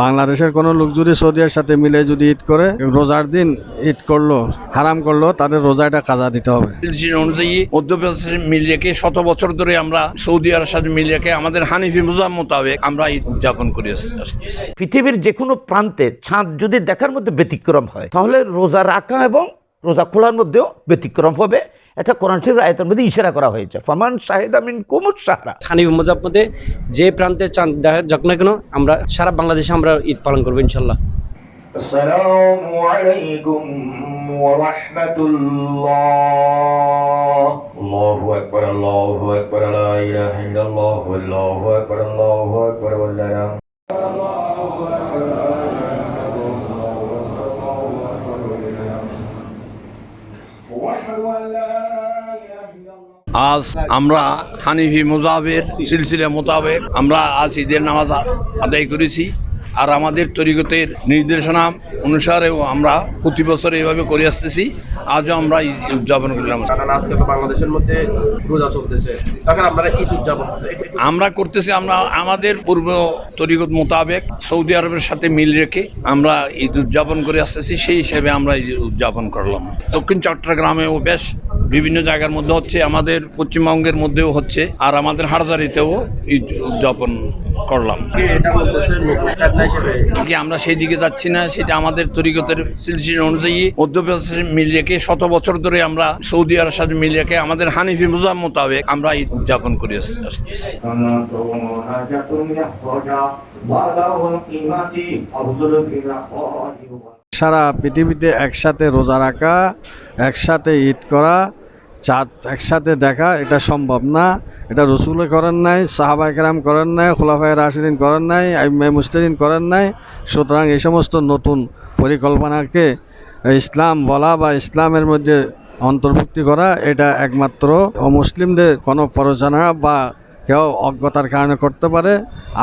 বাংলাদেশের কোনো লোক যদি সৌদির সাথে মিলে যদি ঈদ করে রোজার দিন ঈদ করল হারাম করল তাদের রোজাটা কাজা দিতে হবে। অনুযায়ী মধ্যপ্রদেশের মিল শত বছর ধরে আমরা সৌদি আরবের সাথে মিল রেখে আমাদের হানিফি মুজাম মোতাবেক আমরা ঈদ উদযাপন করে আসতেছি। পৃথিবীর যে কোনো প্রান্তে চাঁদ যদি দেখার মধ্যে ব্যতিক্রম হয় তাহলে রোজা রাখা এবং রোজা খোলার মধ্যেও ব্যতিক্রম হবে। এটা কোরআন শরীফ আয়তের মধ্যে ইশারা করা হয়েছে। ফমান শাহেদ আমিন কুমুর সাহারা হানিফ মোজাব মধ্যে যে প্রান্তে চাঁদ দেখা যাক না কেন আমরা সারা বাংলাদেশে আমরা ঈদ পালন করব ইনশাল্লাহ আসসালামু আলাইকুম ওয়া রাহমাতুল্লাহ। আল্লাহু আকবার আল্লাহু আকবার লা ইলাহা ইল্লাল্লাহ আল্লাহু আকবার আল্লাহু আকবার। আজ আমরা হানিফি মুজাবের সিলসিলা মোতাবেক আমরা আজ ঈদের নামাজ আদায় করেছি আর আমাদের তরিগতের নির্দেশনা অনুসারেও আমরা প্রতি বছর এইভাবে করে আসতেছি। আজও আমরা উদযাপন করলাম আজকে তো বাংলাদেশের মধ্যে রোজা চলতেছে। তখন আপনারা ঈদ উদযাপন আমরা করতেছি আমরা আমাদের পূর্ব তরিগত মোতাবেক সৌদি আরবের সাথে মিল রেখে আমরা ঈদ উদযাপন করে আসতেছি সেই হিসেবে আমরা ঈদ উদযাপন করলাম। দক্ষিণ চট্টগ্রামেও বেশ বিভিন্ন জায়গার মধ্যে হচ্ছে আমাদের পশ্চিমবঙ্গের মধ্যেও হচ্ছে আর আমাদের হাটজারিতেও ঈদ উদযাপন করলাম। কি আমরা সেই দিকে যাচ্ছি না সেটা আমাদের তরিকতের সিলসিলা অনুযায়ী মধ্যপ্রদেশের মিল রেখে শত বছর ধরে আমরা সৌদি আরবের সাথে মিল রেখে আমাদের হানিফি মুজাম মোতাবেক আমরা ঈদ উদযাপন করে সারা পৃথিবীতে একসাথে রোজা রাখা, একসাথে ঈদ করা, চাঁদ একসাথে দেখা, এটা সম্ভব না। এটা রসুল করেন নাই সাহাবাইকেরাম করেন নাই, খোলাফায় রাশিদিন করেন নাই আইমাই মুস্তিদিন করেন নাই। সুতরাং এই সমস্ত নতুন পরিকল্পনাকে ইসলাম বলা বা ইসলামের মধ্যে অন্তর্ভুক্তি করা এটা একমাত্র অমুসলিমদের কোনো প্ররোচনা বা কেউ অজ্ঞতার কারণে করতে পারে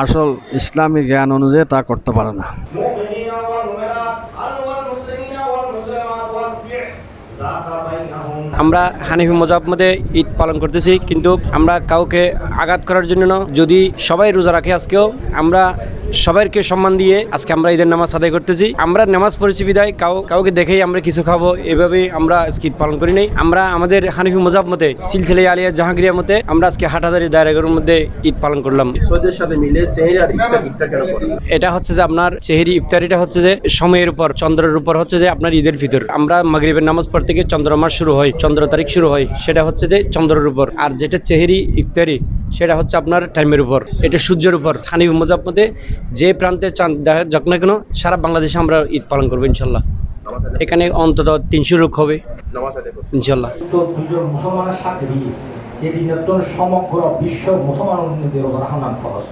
আসল ইসলামী জ্ঞান অনুযায়ী তা করতে পারে না। আমরা হানিফি মোজাব মধ্যে ঈদ পালন করতেছি কিন্তু আমরা কাউকে আঘাত করার জন্য যদি সবাই রোজা রাখে আজকেও আমরা সবাইকে সম্মান দিয়ে আজকে আমরা ঈদের নামাজ আদায় করতেছি। আমরা নামাজ পড়েছি বিদায় কাউ কাউকে দেখেই আমরা কিছু খাব এভাবেই আমরা আজকে ঈদ পালন করি নাই। আমরা আমাদের হানিফি মোজাব মতে সিলসিলে আলিয়া জাহাঙ্গীরিয়া মতে আমরা আজকে হাটাদারি দায়রাগরের মধ্যে ঈদ পালন করলাম। করে এটা হচ্ছে যে আপনার চেহারি ইফতারিটা হচ্ছে যে সময়ের উপর চন্দ্রের উপর হচ্ছে যে আপনার ঈদের ভিতর। আমরা মাগরিবের নামাজ পড় থেকে চন্দ্র মাস শুরু হয় চন্দ্র তারিখ শুরু হয় সেটা হচ্ছে যে চন্দ্রের উপর। আর যেটা চেহারি ইফতারি সেটা হচ্ছে আপনার টাইমের উপর। এটা সূর্যের উপর। হানিফ মোজাব মধ্যে যে প্রান্তে চাঁদ দেখা যাক না কেন, সারা বাংলাদেশে আমরা ঈদ পালন করব ইনশাল্লাহ। এখানে অন্তত তিনশো লোক হবে। ইনশাল্লাহ। সমগ্র বিশ্ব খরচ।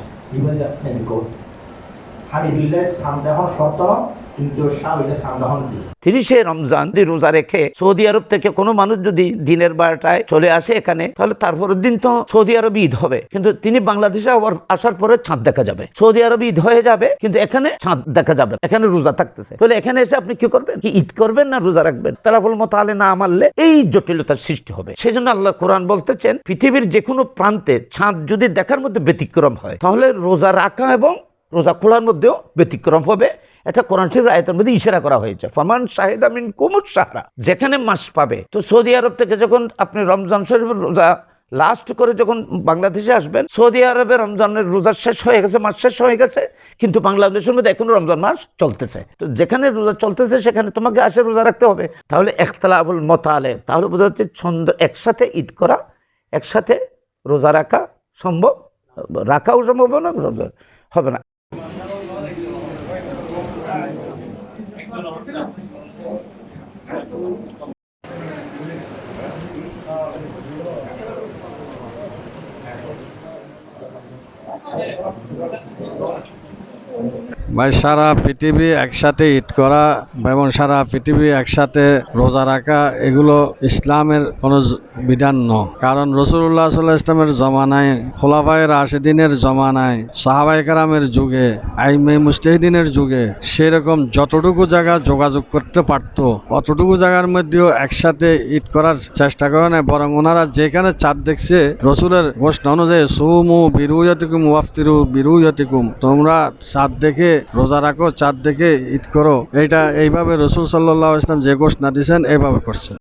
তিরিশে রমজান রোজা রেখে সৌদি আরব থেকে কোনো মানুষ যদি দিনের বারোটায় চলে আসে এখানে, তাহলে তারপরের দিন তো সৌদি আরব ঈদ হবে। কিন্তু তিনি বাংলাদেশে আবার আসার পরে চাঁদ দেখা যাবে। সৌদি আরব ঈদ হয়ে যাবে, কিন্তু এখানে চাঁদ দেখা যাবে এখানে রোজা থাকতেছে। তাহলে এখানে এসে আপনি কি করবেন? কি ঈদ করবেন না রোজা রাখবেন? তালাফল মতালে না মারলে এই জটিলতার সৃষ্টি হবে। সেই জন্য আল্লাহ কোরআন বলতেছেন, পৃথিবীর যে কোনো প্রান্তে চাঁদ যদি দেখার মধ্যে ব্যতিক্রম হয়, তাহলে রোজা রাখা এবং রোজা খোলার মধ্যেও ব্যতিক্রম হবে। এটা কোরআন আয়তের মধ্যে ইশারা করা হয়েছে। ফমান শাহেদ আমিন কুমুর সাহারা যেখানে মাস পাবে। তো সৌদি আরব থেকে যখন আপনি রমজান শরীফের রোজা লাস্ট করে যখন বাংলাদেশে আসবেন, সৌদি আরবে রমজানের রোজা শেষ হয়ে গেছে, মাস শেষ হয়ে গেছে, কিন্তু বাংলাদেশের মধ্যে এখনও রমজান মাস চলতেছে। তো যেখানে রোজা চলতেছে, সেখানে তোমাকে আসে রোজা রাখতে হবে। তাহলে একতলাফুল মতালে, তাহলে বোঝা যাচ্ছে ছন্দ একসাথে ঈদ করা, একসাথে রোজা রাখা সম্ভব, রাখাও সম্ভব না হবে না। হবে না ভাই, সারা পৃথিবী একসাথে ঈদ করা এবং সারা পৃথিবী একসাথে রোজা রাখা, এগুলো ইসলামের কোনো বিধান ন। কারণ রসুল্লাহ সাল্লাহ ইসলামের জমানায়, খোলাফায় রাশেদিনের জমানায় সাহাবাই কারামের যুগে, আইমে মুস্তাহিদিনের যুগে, সেরকম যতটুকু জায়গা যোগাযোগ করতে পারতো, অতটুকু জায়গার মধ্যেও একসাথে ঈদ করার চেষ্টা করে না বরং ওনারা যেখানে চাঁদ দেখছে, রসুলের ঘোষণা অনুযায়ী, সুমু বিরুয়তিকুম ওয়াফতিরু বিরুয়তিকুম। তোমরা চাঁদ দেখে রোজা রাখো, চাঁদ দেখে ঈদ করো। এটা এইভাবে রসুল সাল্লাহ ইসলাম যে ঘোষণা দিয়েছেন, এইভাবে করছেন।